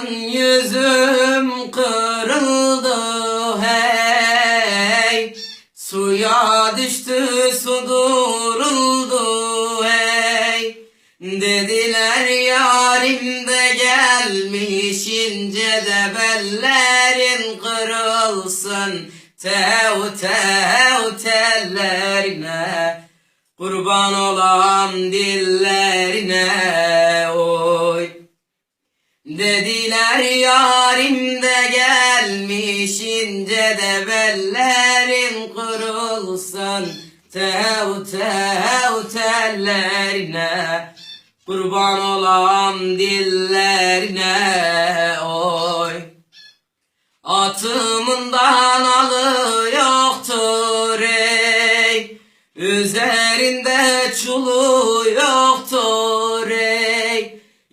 Yüzüm kırıldı hey. Suya düştü su duruldu hey. Dediler yarim de gelmiş ince de bellerin kırılsın. Tev tev tellerine Kurban olam dillerine Dediler yarim de gelmiş ince de bellerin kırılsın Tev tev tellerine Kurban olam dillerine oy. Atımından alı yoktur ey Üzerinde çulu yoktur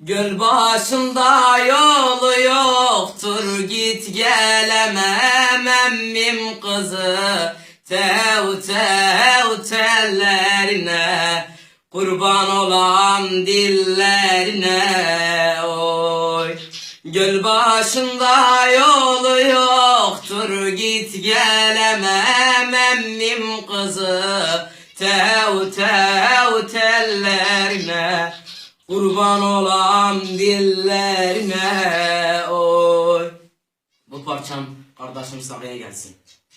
Göl başında yolu yoktur Git gelemem emmim kızı. Tev tev tellerine Kurban olam dillerine oy. Göl başında yolu yoktur Git gelemem emmim kızı. Tev tev tellerine Kurban olam dillerine oy Bu parçam kardeşim Sarı'ya gelsin.